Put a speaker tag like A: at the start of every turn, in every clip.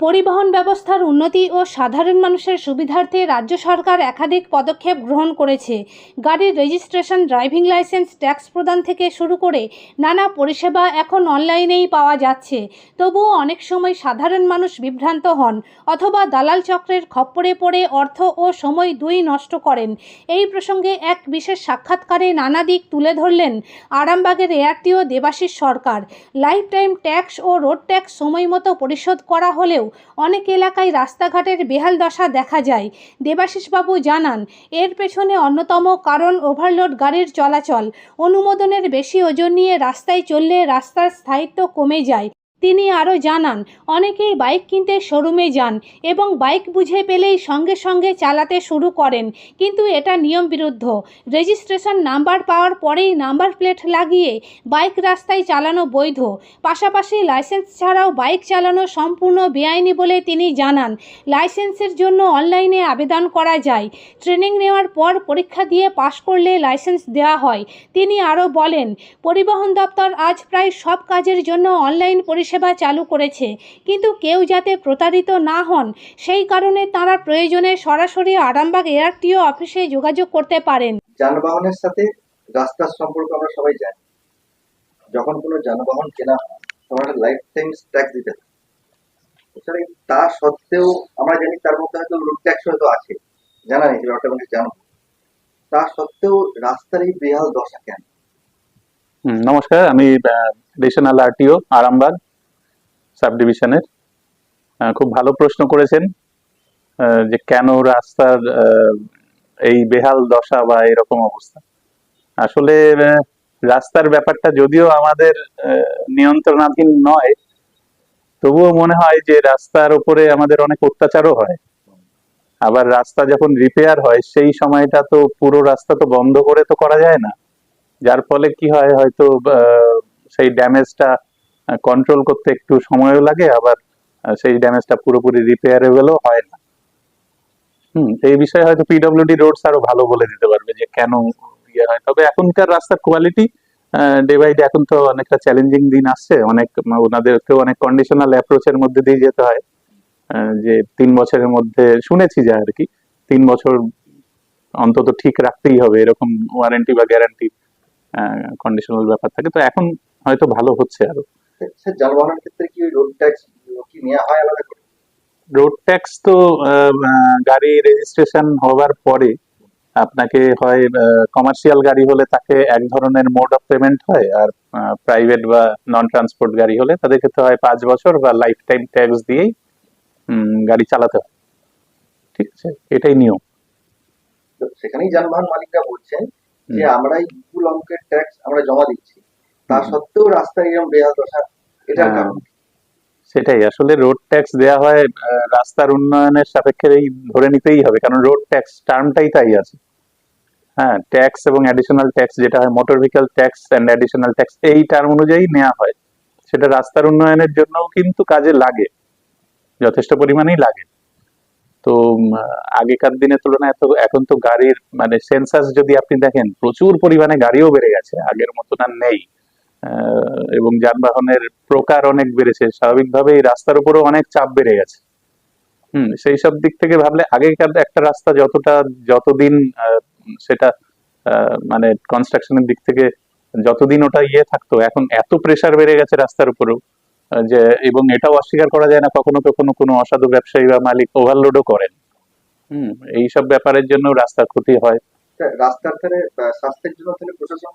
A: পরিবহন ব্যবস্থার উন্নতি ও সাধারণ মানুষের সুবিধার্থে রাজ্য সরকার একাধিক পদক্ষেপ গ্রহণ করেছে। গাড়ির রেজিস্ট্রেশন ড্রাইভিং লাইসেন্স ট্যাক্স প্রদান থেকে শুরু করে নানা পরিষেবা এখন অনলাইনেই পাওয়া যাচ্ছে। তবুও অনেক সময় সাধারণ মানুষ বিভ্রান্ত হন অথবা দালাল চক্রের খপ্পরে পড়ে অর্থ ও সময় দুই নষ্ট করেন। এই প্রসঙ্গে এক বিশেষ সাক্ষাৎকারে নানা দিক তুলে ধরলেন আরামবাগের ARTO Debashish Sarkar. Life time tax ও রোড ট্যাক্স সময় মতো পরিশোধ করা হলেও অনেক এলাকায় রাস্তাঘাটের বেহাল দশা দেখা যায়। দেবাশিসবাবু জানান, এর পেছনে অন্যতম কারণ ওভারলোড গাড়ির চলাচল। অনুমোদনের বেশি ওজন নিয়ে রাস্তায় চললে রাস্তার স্থায়িত্ব কমে যায়। তিনি আরও জানান, অনেকেই বাইক কিনতে শোরুমে যান এবং বাইক বুঝে পেলেই সঙ্গে সঙ্গে চালাতে শুরু করেন, কিন্তু এটা নিয়ম বিরুদ্ধ রেজিস্ট্রেশন নাম্বার পাওয়ার পরেই নাম্বার প্লেট লাগিয়ে বাইক রাস্তায় চালানো বৈধ। পাশাপাশি লাইসেন্স ছাড়াও বাইক চালানো সম্পূর্ণ বেআইনি বলে তিনি জানান। লাইসেন্সের জন্য অনলাইনে আবেদন করা যায়। ট্রেনিং নেওয়ার পর পরীক্ষা দিয়ে পাশ করলে লাইসেন্স দেওয়া হয়। তিনি আরও বলেন, পরিবহন দপ্তর আজ প্রায় সব কাজের জন্য অনলাইন পরিষেবা চালু করেছে। কিন্তু কেউ যাতে প্রতারিত না হন সেই কারণে তাঁরা প্রয়োজনে সরাসরি আরামবাগ এআরটিও অফিসে যোগাযোগ করতে পারেন।
B: যানবাহনের সাথে রাস্তার সম্পর্ক আমরা সবাই জানি। যখন কোনো যানবাহন কেনা হয় তখন লাইফ টাইম ট্যাক্স দিতে হয়। তা সত্ত্বেও আমরা জানি তার মধ্যে হয়তো রুট ট্যাক্স হয়তো আছে। জানা নেই আমাকে জানো তা সত্ত্বেও রাস্তার এই বেহাল দশা কেন?
C: হুম, নমস্কার আমি রেশনাল আরটিও আরামবাগ। সাব ডিভিশনের খুব ভালো প্রশ্ন করেছেন যে কেন রাস্তার এই বেহাল দশা বা এরকম অবস্থা। আসলে রাস্তার ব্যাপারটা যদিও আমাদের নিয়ন্ত্রণাধীন নয়, তবুও মনে হয় যে রাস্তার উপরে আমাদের অনেক অত্যাচারও হয়। আবার রাস্তা যখন রিপেয়ার হয়, সেই সময়টা তো পুরো রাস্তা তো বন্ধ করে তো করা যায় না। যার ফলে কি হয় হয়তো সেই ড্যামেজটা কন্ট্রোল করতে একটু সময়ও লাগে, আবার সেই ড্যামেজটা পুরোপুরি রিপেয়ারেবলও হয় না। হুম, এই বিষয়ে হয়তো পিডব্লিউডি রোডস আরও ভালো বলে দিতে পারবে যে কেন ইয়ে হয়। তবে এখনকার রাস্তার কোয়ালিটি ডে বাই ডে এখন তো অনেকটা চ্যালেঞ্জিং দিন আসছে। অনেক ওনাদেরকেও অনেক কন্ডিশনাল অ্যাপ্রোচের মধ্যে দিয়ে যেতে হয়। যে তিন বছরের মধ্যে শুনেছি যা আর কি, তিন বছর অন্তত ঠিক রাখতেই হবে, এরকম ওয়ারেন্টি বা গ্যারান্টি কন্ডিশনাল ব্যাপার থাকে। তো এখন হয়তো ভালো হচ্ছে আরও।
B: স্যার যানবাহনের ক্ষেত্রে কি রোড ট্যাক্স কি নেওয়া হয় আলাদা করে?
C: রোড ট্যাক্স তো গাড়ি রেজিস্ট্রেশন হওয়ার পরে আপনাকে হয় কমার্শিয়াল গাড়ি হলে তাকে এক ধরনের মোড অফ পেমেন্ট হয় আর প্রাইভেট বা নন ট্রান্সপোর্ট গাড়ি হলে তাদের ক্ষেত্রে হয় পাঁচ বছর বা লাইফ টাইম ট্যাক্স দিয়েই গাড়ি চালাতে হয়। ঠিক আছে? এটাই নিয়ম।
B: তো সেখানেই যানবাহন মালিকরা বলছেন যে। আমরা এই বিপুল অঙ্কের ট্যাক্স আমরা জমা দিচ্ছি। তা সত্ত্বেও রাস্তায় এরকম বেহাল দশা এটার
C: হ্যাঁ।
B: কারণ
C: সেটাই আসলে রোড ট্যাক্স দেওয়া হয় রাস্তার উন্নয়নের সাপেক্ষেই ধরে নিতেই হবে কারণ রোড ট্যাক্স টার্মটাই তাই আছে। হ্যাঁ ট্যাক্স এবং অ্যাডিশনাল ট্যাক্স যেটা হয় motor vehicle tax and additional tax এই টার্ম অনুযায়ী নেওয়া হয়। সেটা রাস্তার উন্নয়নের জন্যও কিন্তু কাজে লাগে যথেষ্ট পরিমাণেই লাগে। তো আগেকার দিনের তুলনায় তো এখন তো গাড়ির মানে সেন্সাস যদি আপনি দেখেন প্রচুর পরিমাণে গাড়িও বেড়ে গেছে আগের মতন আর নেই। এবং যানবাহনের প্রকার অনেক বেড়েছে। স্বাভাবিকভাবে এই রাস্তার উপরেও অনেক চাপ বেড়ে গেছে। হুম, সেই সব দিক থেকে ভাবলে আগেকার একটা রাস্তা যতটা, যতদিন সেটা মানে কনস্ট্রাকশনের দিক থেকে যতদিন ওটা ইয়ে থাকতো, এখন এত প্রেশার বেড়ে গেছে রাস্তার উপরেও যে, এবং এটাও অস্বীকার করা যায় না, কখনো কখনো কোনো অসাধু ব্যবসায়ী বা মালিক ওভারলোডও করেন। হুম এইসব ব্যাপারের জন্য রাস্তার ক্ষতি হয়।
B: রাস্তার স্বাস্থ্যের জন্য প্রশাসন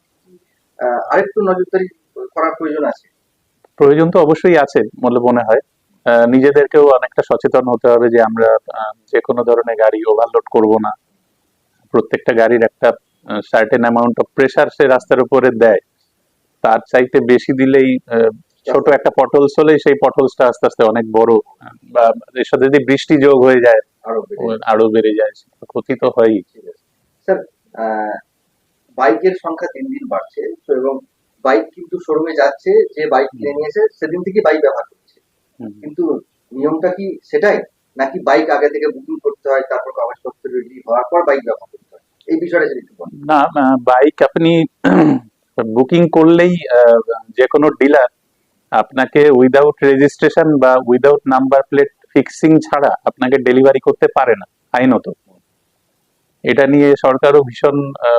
B: আরেকটু নজরদারি করার প্রয়োজন আছে।
C: প্রয়োজন তো অবশ্যই আছে বলে মনে হয়। নিজেদেরকেও অনেকটা সচেতন হতে হবে যে আমরা যে কোনো ধরনের গাড়ি ওভারলোড করব না। প্রত্যেকটা গাড়ির একটা সার্টেন অ্যামাউন্ট অফ প্রেসার সে রাস্তার উপরে দেয়। তার চাইতে বেশি দিলেই ছোট একটা পটলস হলেই সেই পটলসটা আস্তে আস্তে অনেক বড় বা এর সাথে যদি বৃষ্টি যোগ হয়ে যায়
B: আরও বেড়ে
C: যায়। ক্ষতি তো হয়ই।
B: স্যার বাইকের সংখ্যা দিন দিন বাড়ছে তো এবং বাইক কিন্তু শোরুমে যাচ্ছে যে বাইক কিনে নিয়েছে সেদিন থেকে বাইক ব্যবহার করছে। কিন্তু নিয়মটা কি সেটাই? নাকি বাইক আগে থেকে বুকিং করতে হয় তারপর কাগজপত্র রেডি হওয়ার পর বাইক ব্যবহার করতে হয়? এই বিষয়টা যদি একটু বলেন।
C: না বাইক আপনি বুকিং করলেই যে কোনো ডিলার আপনাকে উইদাউট রেজিস্ট্রেশন বা উইদাউট নাম্বার প্লেট ফিক্সিং ছাড়া আপনাকে ডেলিভারি করতে পারে না আইনত। এটা নিয়ে সরকারও ভীষণ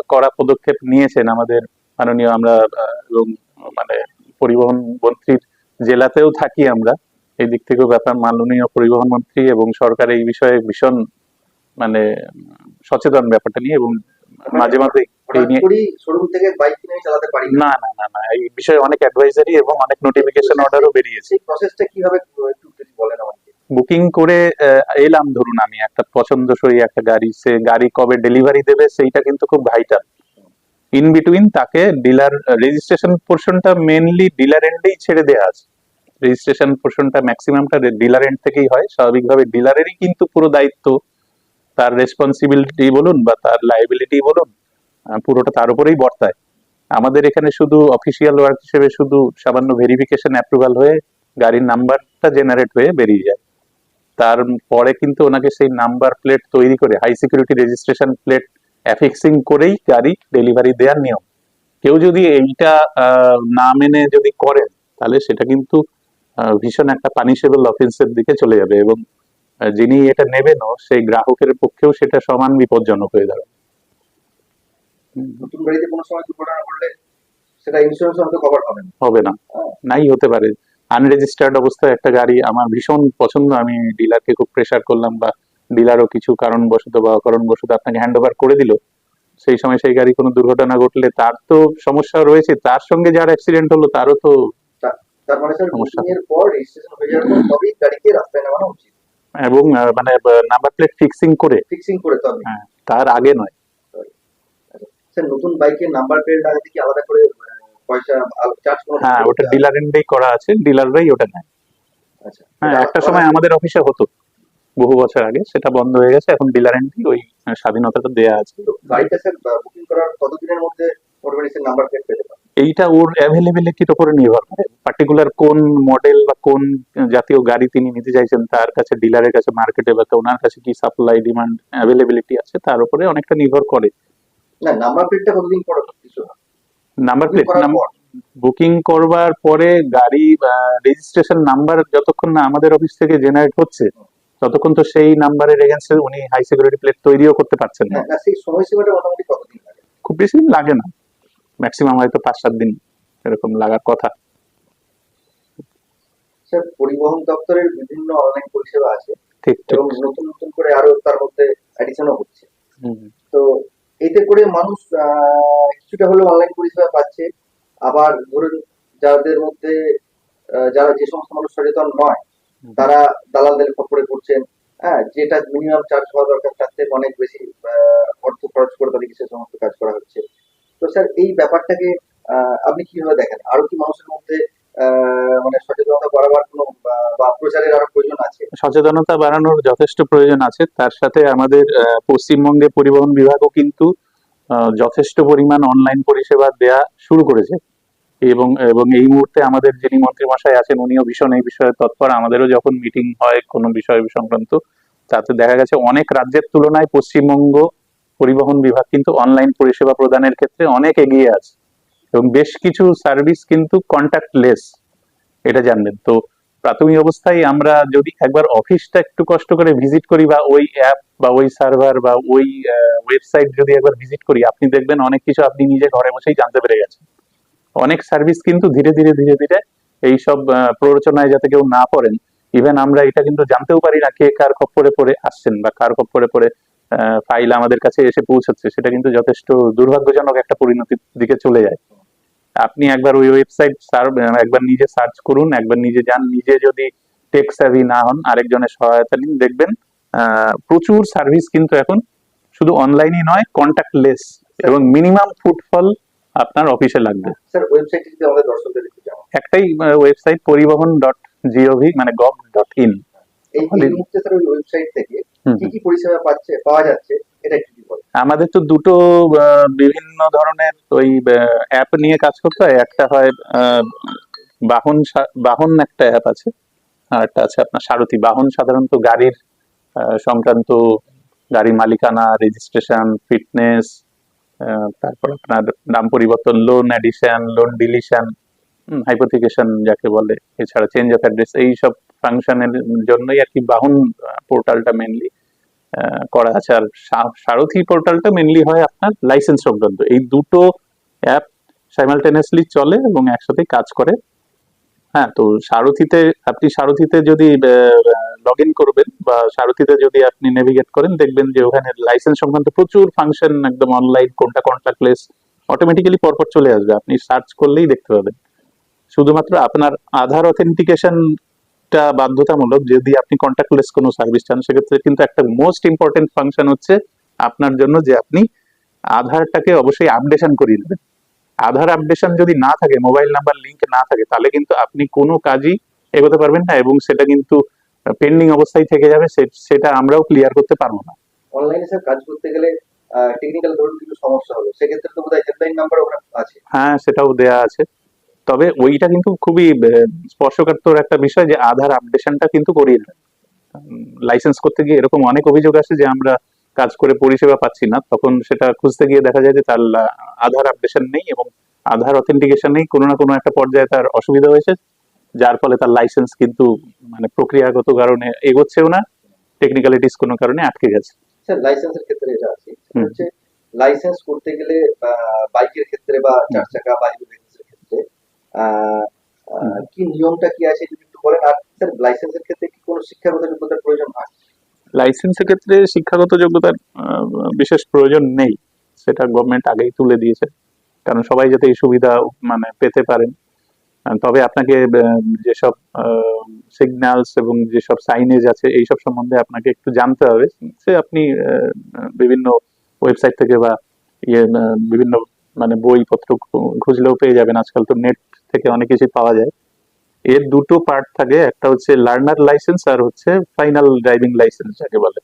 C: কড়া পদক্ষেপ নিয়েছেন আমাদের মাননীয় আমরা এবং মানে পরিবহন মন্ত্রীর জেলাতেও থাকি আমরা। এই দিক থেকেও ব্যাপার মাননীয় পরিবহন মন্ত্রী এবং সরকার এই বিষয়ে ভীষণ মানে সচেতন ব্যাপারটা নিয়ে এবং মাঝে মাঝে এই
B: না।
C: না না না বিষয়ে অনেক অ্যাডভাইজারি এবং অনেক নোটিফিকেশন অর্ডারও বেরিয়েছে।
B: প্রসেসটা কীভাবে একটু বলেন
C: বুকিং করে এলাম ধরুন আমি একটা পছন্দসই একটা গাড়ি, সে গাড়ি কবে ডেলিভারি দেবে সেইটা কিন্তু খুব ভাইটাল ইন বিটুইন তাকে ডিলার রেজিস্ট্রেশন পোর্শনটা মেনলি ডিলার এন্ডেই ছেড়ে দেওয়া আছে। রেজিস্ট্রেশন পোর্শনটা ম্যাক্সিমামটা ডিলার এন্ড থেকেই হয়। স্বাভাবিকভাবে ডিলারেরই কিন্তু পুরো দায়িত্ব। তার রেসপন্সিবিলিটি বলুন বা তার লাইবিলিটি বলুন পুরোটা তার উপরেই বর্তায়। আমাদের এখানে শুধু অফিসিয়াল ওয়ার্ক হিসেবে শুধু সামান্য ভেরিফিকেশন অ্যাপ্রুভাল হয়ে গাড়ির নাম্বারটা জেনারেট হয়ে বেরিয়ে যায়। তারপরে কিন্তু ওনাকে সেই নাম্বার প্লেট তৈরি করে high security registration plate affixing করেই গাড়ি ডেলিভারি দেওয়ার নিয়ম। কেউ যদি এইটা না মেনে যদি করেন তাহলে সেটা কিন্তু ভীষণ একটা পানিশেবল অফেন্সের দিকে চলে যাবে এবং যিনি এটা নেবেনও সেই গ্রাহকের পক্ষেও সেটা সমান বিপজ্জনক হয়ে দাঁড়াবে। হুম,
B: নতুন গাড়িতে কোনো সময় দুর্ঘটনা ঘটলে সেটা ইন্স্যুরেন্স হয়তো কভার হবে না।
C: হবে না। নাই হতে পারে। আনরেজিস্টার্ড অবস্থায় একটা গাড়ি আমার ভীষণ পছন্দ। আমি ডিলারকে খুব প্রেসার করলাম বা ডিলারও কিছু কারণবশত বা অকারণবশত আপনাকে হ্যান্ড ওভার করে দিল। সেই সময় সেই গাড়ি কোনো দুর্ঘটনা ঘটলে তার তো সমস্যা রয়েছে। তার সঙ্গে যার অ্যাক্সিডেন্ট হলো তারও তো
B: মানে
C: এবং মানে নাম্বার প্লেট ফিক্সিং করে।
B: ফিক্সিং করে তবে
C: হ্যাঁ, তার আগে নয়।
B: নতুন বাইকের নাম্বার প্লেট লাগাতে কি আলাদা করে আহ, পয়সা চার্জ কোনো
C: হ্যাঁ ওটা ডিলার এন্ডেই করা আছে ডিলাররাই ওটা নেয়।
B: আচ্ছা।
C: হ্যাঁ একটা সময় আমাদের অফিসে হতো বহু বছর আগে সেটা বন্ধ হয়ে গেছে এখন ডিলার এন্ডই ওই স্বাধীনতাটা দেয়া আছে।
B: গাড়িটা স্যার বুকিং করার কতদিনের মধ্যে নাম্বার প্লেট পেতে পারে?
C: এইটা ওর অ্যাভেলেবিলিটির উপরে নির্ভর করে। পার্টিকুলার কোন মডেল বা কোন জাতীয় গাড়ি তিনি নিতে চাইছেন তার কাছে ডিলারের কাছে মার্কেটে বা ওনার কাছে কি সাপ্লাই ডিমান্ড অ্যাভেলেবিলিটি আছে তার উপরে অনেকটা নির্ভর করে।
B: না নাম্বার প্লেটটা কতদিন পর কিছু
C: নাম্বার প্লেট বুকিং করবার পরে গাড়ি রেজিস্ট্রেশন নাম্বার যতক্ষণ না আমাদের অফিস থেকে জেনারেট হচ্ছে ততক্ষণ তো সেই নাম্বারের এগেন্সে উনি হাই সিকিউরিটি প্লেট তৈরিও করতে পারছেন না।
B: হ্যাঁ সেই সময়সীমাটা মোটামুটি কতদিন লাগে?
C: খুব বেশি দিন লাগে না। ম্যাক্সিমাম হয়তো পাঁচ সাত দিন এরকম লাগার কথা।
B: স্যার পরিবহন দপ্তরের বিভিন্ন অনলাইন পরিষেবা আছে এবং নতুন নতুন করে আরও তার মধ্যে অ্যাডিশনও হচ্ছে।
C: হুম।
B: তো এতে করে মানুষ কিছুটা হলেও অনলাইন পরিষেবা পাচ্ছে। আবার ধরুন যাদের মধ্যে যারা যে সমস্ত মানুষ সচেতন নয় তারা দালালদের খপ্পরে পড়ছেন। হ্যাঁ যেটা মিনিমাম চার্জ হওয়া দরকার তার থেকে অনেক বেশি আহ, অর্থ খরচ করে তাদেরকে সে সমস্ত কাজ করা হচ্ছে। তো স্যার এই ব্যাপারটাকে আহ, আপনি কীভাবে দেখেন? আরও কি মানুষের মধ্যে মানে সচেতনতা
C: বাড়ানোর যথেষ্ট প্রয়োজন আছে। তার সাথে আমাদের পশ্চিমবঙ্গে পরিবহন বিভাগও কিন্তু যথেষ্ট পরিমাণ অনলাইন পরিষেবা দেয়া শুরু করেছে। এবং এবং এই মুহূর্তে আমাদের যিনি মন্ত্রী মশাই আছেন, উনিও ভীষণ এই বিষয়ে তৎপর। আমাদেরও যখন মিটিং হয় কোনো বিষয় সংক্রান্ত, তাতে দেখা গেছে অনেক রাজ্যের তুলনায় পশ্চিমবঙ্গ পরিবহন বিভাগ কিন্তু অনলাইন পরিষেবা প্রদানের ক্ষেত্রে অনেক এগিয়ে আছে। এবং বেশ কিছু সার্ভিস কিন্তু কন্ট্যাক্টলেস এটা জানবেন। তো প্রাথমিক অবস্থায় আমরা যদি একবার অফিসটা একটু কষ্ট করে ভিজিট করি বা ওই অ্যাপ বা ওই সার্ভার বা ওই ওয়েবসাইট যদি একবার ভিজিট করি আপনি দেখবেন অনেক কিছু আপনি নিজে ঘরে বসেই জানতে পেরে গেছেন। অনেক সার্ভিস কিন্তু ধীরে ধীরে ধীরে ধীরে এইসব আহ, প্ররোচনায় যাতে কেউ না পড়েন ইভেন আমরা এটা কিন্তু জানতেও পারি না কে কার খপ্পরে পড়ে আসছেন বা কার খপ্পরে পড়ে ফাইল আমাদের কাছে এসে পৌঁছাচ্ছে সেটা কিন্তু যথেষ্ট দুর্ভাগ্যজনক একটা পরিণতির দিকে চলে যায়। আপনি একবার ওই ওয়েবসাইট একবার নিজে সার্চ করুন একবার নিজে যান নিজে যদি টেক স্যাভি না হন আরেকজনের সহায়তা নিন। দেখবেন প্রচুর সার্ভিস কিন্তু এখন শুধু অনলাইনই নয় কন্ট্যাক্টলেস এবং মিনিমাম ফুটফল আপনার অফিসে লাগবে। একটাই ওয়েবসাইট পরিবহন ডট জিওভি মানে গভ ডট ইন
B: এই মুহূর্তে স্যার ওই ওয়েবসাইট থেকে কি কি পরিষেবা পাচ্ছে পাওয়া যাচ্ছে এটা কি
C: আমাদের তো দুটো বিভিন্ন ধরনের ওই অ্যাপ নিয়ে কাজ করতে হয়। একটা হয় বাহন বাহন একটা অ্যাপ আছে। আর একটা আছে আপনার সারথি বাহন। সাধারণত গাড়ির সংক্রান্ত গাড়ি মালিকানা রেজিস্ট্রেশন ফিটনেস তারপর আপনার নাম পরিবর্তন loan addition loan deletion hypothecation যাকে বলে। এছাড়া চেঞ্জ অফ অ্যাড্রেস এই সব ফাংশনের জন্যই আর কি বাহন পোর্টালটা মেনলি করা আছে। আর সারথি পোর্টালটা মেনলি হয় আপনার লাইসেন্স সংক্রান্ত। এই দুটো অ্যাপ সাইমালটেনিয়াসলি চলে এবং একসাথে কাজ করে। হ্যাঁ তো সারথিতে, আপনি সারথিতে যদি লগ ইন করবেন বা সারথিতে যদি আপনি নেভিগেট করেন, দেখবেন যে ওখানে লাইসেন্স সংক্রান্ত প্রচুর ফাংশন একদম অনলাইন কোনটা কন্ট্যাক্টলেস অটোমেটিক্যালি পরপর চলে আসবে। আপনি সার্চ করলেই দেখতে পাবেন। শুধুমাত্র আপনার আধার অথেন্টিকেশনটা বাধ্যতামূলক যদি আপনি কন্ট্যাক্টলেস কোনো সার্ভিস চান সেক্ষেত্রে কিন্তু একটা মোস্ট ইম্পর্টেন্ট ফাংশন হচ্ছে আপনার জন্য যে আপনি আধারটাকে অবশ্যই আপডেশন করিয়ে নেবেন আধার আপডেশন যদি না থাকে মোবাইল নাম্বার লিঙ্ক না থাকে তাহলে কিন্তু আপনি কোনো কাজই এগোতে পারবেন না এবং সেটা কিন্তু পেন্ডিং অবস্থায় থেকে যাবে সেটা আমরাও ক্লিয়ার করতে পারব না।
B: অনলাইনে স্যার কাজ করতে গেলে টেকনিক্যাল ধরুন কিছু সমস্যা হলো সেক্ষেত্রে তো বোধহয় হেল্পলাইন নাম্বার ওখানে আছে।
C: হ্যাঁ সেটাও দেয়া আছে। তবে ওইটা কিন্তু খুবই স্পর্শকাতর একটা বিষয় যে আধার আপডেশনটা কিন্তু করিয়ে নেবেন লাইসেন্স করতে গিয়ে এরকম অনেক অভিযোগ আসে যে আমরা কাজ করে পরিষেবা পাচ্ছি না তখন সেটা খুঁজতে গিয়ে দেখা যায় যে তার আধার আপডেশন নেই এবং আধার অথেন্টিকেশন নেই কোনো না কোনো একটা পর্যায়ে তার অসুবিধা হয়েছে যার ফলে তার লাইসেন্স কিন্তু মানে প্রক্রিয়াগত কারণে এগোচ্ছেও না টেকনিক্যালিটিস কোনো কারণে আটকে গেছে।
B: স্যার লাইসেন্সের ক্ষেত্রে এটা আছে। হচ্ছে লাইসেন্স করতে গেলে বাইকের ক্ষেত্রে বা চার চাকা বা কি নিয়মটা কি আছে যদি একটু বলেন? আর স্যার লাইসেন্সের ক্ষেত্রে কি কোনো শিক্ষাগত যোগ্যতার প্রয়োজন হয়?
C: লাইসেন্সের ক্ষেত্রে শিক্ষাগত যোগ্যতার বিশেষ প্রয়োজন নেই। সেটা গভর্নমেন্ট আগেই তুলে দিয়েছে। কারণ সবাই যাতে এই সুবিধা মানে পেতে পারেন। তবে আপনাকে যেসব সিগন্যালস এবং যেসব সাইনেজ আছে এইসব সম্বন্ধে আপনাকে একটু জানতে হবে। সে আপনি বিভিন্ন ওয়েবসাইট থেকে বা ইয়ে বিভিন্ন মানে বইপত্র খুঁজলেও পেয়ে যাবেন। আজকাল তো নেট থেকে অনেক কিছু পাওয়া যায়। এর দুটো পার্ট থাকে, একটা হচ্ছে লার্নার লাইসেন্স আর হচ্ছে ফাইনাল ড্রাইভিং লাইসেন্স যাকে বলে।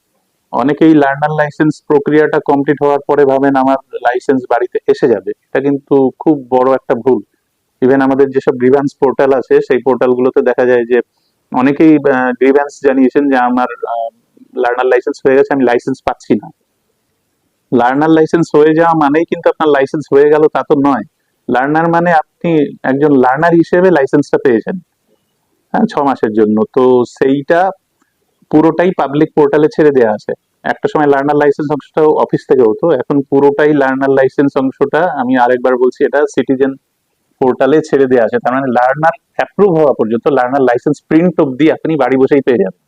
C: অনেকেই লার্নার লাইসেন্স প্রক্রিয়াটা কমপ্লিট হওয়ার পরে ভাবেন আমার লাইসেন্স বাড়িতে এসে যাবে। এটা কিন্তু খুব বড় একটা ভুল। ইভেন আমাদের যেসব গ্রিভান্স পোর্টাল আছে, সেই পোর্টালগুলোতে দেখা যায় যে অনেকেই গ্রিভ্যান্স জানিয়েছেন যে আমার লার্নার লাইসেন্স হয়ে গেছে, আমি লাইসেন্স পাচ্ছি না। লার্নার লাইসেন্স হয়ে যাওয়া মানেই কিন্তু আপনার লাইসেন্স হয়ে গেল, তা তো নয়। লার্নার মানে আপনি একজন লার্নার হিসেবে লাইসেন্সটা পেয়েছেন। হ্যাঁ ছ মাসের জন্য। তো সেইটা পুরোটাই পাবলিক পোর্টালে ছেড়ে দেওয়া আছে। একটা সময় লার্নার লাইসেন্স অংশটাও অফিস থেকে হতো। এখন পুরোটাই লার্নার লাইসেন্স অংশটা আমি আরেকবার বলছি, এটা সিটিজেন পোর্টালে ছেড়ে দেওয়া আছে। তার মানে লার্নার অ্যাপ্রুভ হওয়া পর্যন্ত লার্নার লাইসেন্স প্রিন্ট অব্দি আপনি বাড়ি বসেই পেয়ে যাবেন।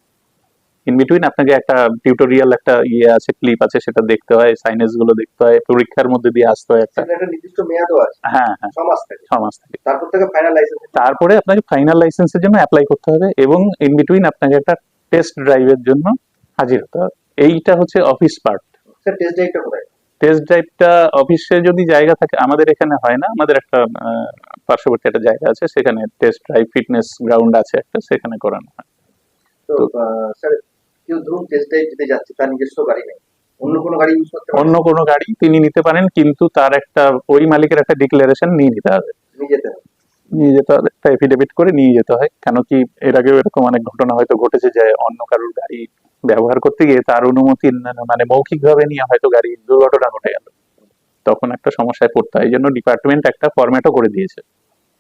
C: ইন বিটুইন আপনাকে একটা টিউটোরিয়াল একটা ইয়ে আছে ক্লিপ আছে সেটা দেখতে হয় সাইনেজগুলো দেখতে হয় পরীক্ষার মধ্যে দিয়ে আসতে হয় একটা।
B: নির্দিষ্ট মেয়াদও আছে।
C: হ্যাঁ হ্যাঁ।
B: ছ মাস থেকে।
C: থেকে।
B: তারপর থেকে ফাইনাল লাইসেন্স
C: তারপরে আপনাকে ফাইনাল লাইসেন্সের জন্য অ্যাপ্লাই করতে হবে এবং ইন বিটুইন আপনাকে একটা টেস্ট ড্রাইভের জন্য হাজির হতে হবে। এইটা হচ্ছে অফিস পার্ট
B: স্যার টেস্ট ড্রাইভটা কোথায়?
C: টেস্ট ড্রাইভটা অফিসে যদি জায়গা থাকে আমাদের এখানে হয় না আমাদের একটা পার্শ্ববর্তী একটা জায়গা আছে সেখানে টেস্ট ড্রাইভ ফিটনেস গ্রাউন্ড আছে একটা সেখানে করানো হয়।
B: তো স্যার কেউ ধরুন টেস্ট ড্রাইভ দিতে যাচ্ছে তার নিজস্ব গাড়ি নেই। অন্য কোনো গাড়ি ইউজ করতে
C: অন্য কোনো গাড়ি তিনি নিতে পারেন কিন্তু তার একটা ওই মালিকের একটা ডিক্লারেশন নিয়ে নিতে হবে।
B: নিয়ে যেতে হবে।
C: নিয়ে যেতে হবে একটা এফিডেভিট করে নিয়ে যেতে হয়। কেন কি এর আগেও এরকম অনেক ঘটনা হয়তো ঘটেছে যে অন্য কারোর গাড়ি ব্যবহার করতে গিয়ে তার অনুমতি মানে মৌখিক ভাবে নিয়ে হয়তো গাড়ি দুর্ঘটনা ঘটে গেল। তখন একটা সমস্যায় পড়তে হয়। এই জন্য ডিপার্টমেন্ট একটা ফরম্যাটও করে দিয়েছে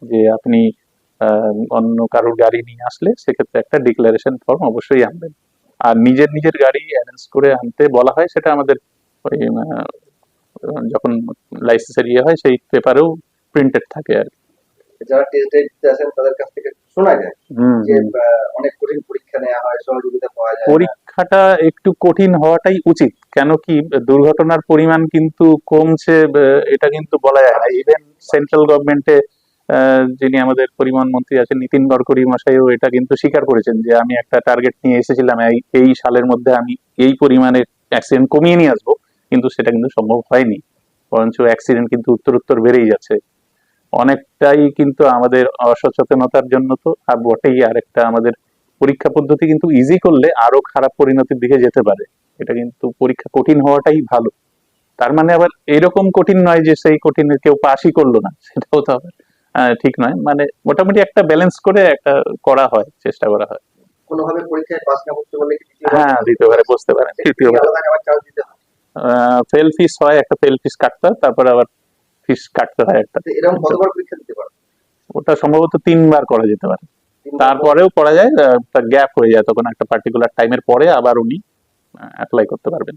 C: যে আপনি আহ, অন্য কারোর গাড়ি নিয়ে আসলে সেক্ষেত্রে একটা ডিক্লারেশন ফর্ম অবশ্যই আনবেন। আর নিজের নিজের গাড়ি অ্যারেঞ্জ করে আনতে বলা হয় সেটা আমাদের ওই যখন লাইসেন্সের ইয়ে হয় সেই পেপারেও প্রিন্টেড থাকে আর।
B: যারা টেস্ট ড্রাইভ দিতে তাদের কাছ থেকে শোনা যায় যে অনেক কঠিন পরীক্ষা নেওয়া হয় সহযোগিতা পাওয়া যায়
C: পরীক্ষাটা একটু কঠিন হওয়াটাই উচিত কেন কি দুর্ঘটনার পরিমাণ কিন্তু কমছে এটা কিন্তু বলা যায় না। ইভেন সেন্ট্রাল গভর্নমেন্টে যিনি আমাদের পরিবহন মন্ত্রী আছেন, নীতিন গডকরি মশাইও এটা কিন্তু স্বীকার করেছেন যে আমি একটা টার্গেট নিয়ে এসেছিলাম, এই সালের মধ্যে আমি এই পরিমাণের অ্যাক্সিডেন্ট কমিয়ে নিয়ে আসব, কিন্তু সেটা কিন্তু সম্ভব হয়নি। বরঞ্চ অ্যাক্সিডেন্ট কিন্তু উত্তর উত্তর বেড়েই যাচ্ছে। অনেকটাই কিন্তু আমাদের অসচেতনতার জন্য তো, আর বটেই আর একটা আমাদের পরীক্ষা পদ্ধতি কিন্তু ইজি করলে আরও খারাপ পরিণতির দিকে যেতে পারে। এটা কিন্তু পরীক্ষা কঠিন হওয়াটাই ভালো। তার মানে আবার এরকম কঠিন নয় যে সেই কঠিনের কেউ পাশই করল না, সেটাও তো আবার ঠিক নয়। মানে মোটামুটি একটা ব্যালেন্স করে একটা করা হয় চেষ্টা করা হয়।
B: কোনোভাবে পরীক্ষায় পাস না করতে পারলে
C: হ্যাঁ দ্বিতীয়বারে বুঝতে পারেন তৃতীয়বার ফেল ফিস হয়। একটা ফেল ফিস কাটতে হয় তারপরে আবার ফিস কাটতে হয় একটা।
B: এরকম কতবার পরীক্ষা দিতে পারো?
C: ওটা সম্ভবত তিনবার করা যেতে পারে। তারপরেও করা যায় গ্যাপ হয়ে যায় তখন একটা পার্টিকুলার টাইমের পরে আবার উনি অ্যাপ্লাই করতে পারবেন।